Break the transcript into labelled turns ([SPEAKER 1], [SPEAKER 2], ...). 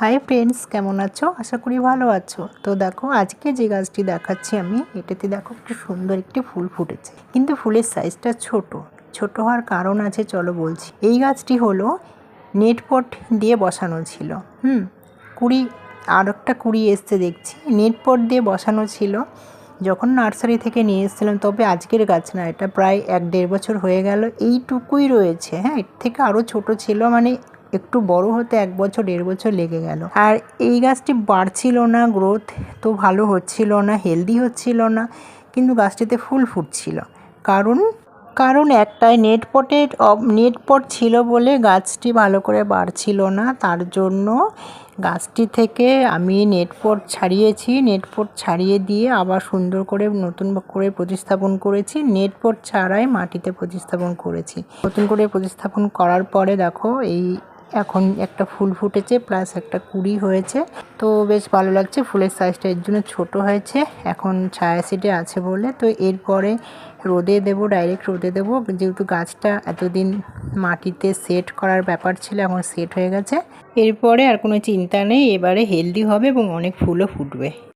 [SPEAKER 1] Hi friends কেমন আছো? আশা করি ভালো আছো। তো দেখো, আজকে যে গাছটি দেখাচ্ছি আমি, এটাতে দেখো একটু সুন্দর একটি ফুল ফুটেছে। কিন্তু ফুলের সাইজটা ছোট। ছোট হওয়ার কারণ আছে, চলো বলছি। এই গাছটি হলো নেট পট দিয়ে বসানো ছিল। হুম? কুড়ি, আর একটা কুড়ি এসছে দেখছি। নেট পট দিয়ে বসানো ছিল। যখন নার্সারি থেকে নিয়ে এসেছিলাম, তবে আজকের গাছ না, এটা প্রায় এক দেড় বছর হয়ে গেল। এইটুকুই রয়েছে। হ্যাঁ এর থেকে আরও ছোট ছিল। মানে একটু বড় হতে এক বছর, দেড় বছর লেগে গেল। আর এই গাছটি বাড়ছিল না গ্রোথ তো ভালো হচ্ছিল না হেলদি হচ্ছিল না, কিন্তু গাছটিতে ফুল ফুটছিল। কারণ কারণ একটাই, নেট পটের নেট পট ছিল বলে গাছটি ভালো করে বাড়ছিল না। তার জন্য গাছটি থেকে আমি নেট পট ছাড়িয়েছি, নেট পট ছাড়িয়ে দিয়ে আবার সুন্দর করে নতুন করে প্রতিস্থাপন করেছি। নেট পট ছাড়াই মাটিতে প্রতিস্থাপন করেছি। নতুন করে প্রতিস্থাপন করার পরে দেখো, এই এখন একটা ফুল ফুটেছে, প্লাস একটা কুড়ি হয়েছে। তো বেশ ভালো লাগছে, ফুলের সাইজটা এর জন্য ছোট হয়েছে। এখন ছায়া সিটে আছে বলে। তো এরপরে রোদে দেব ডাইরেক্ট রোদে দেব। যেহেতু গাছটা এতদিন মাটিতে সেট করার ব্যাপার ছিল, এখন সেট হয়ে গেছে। এরপরে আর কোনো চিন্তা নেই, এবারে হেলদি হবে এবং অনেক ফুলও ফুটবে।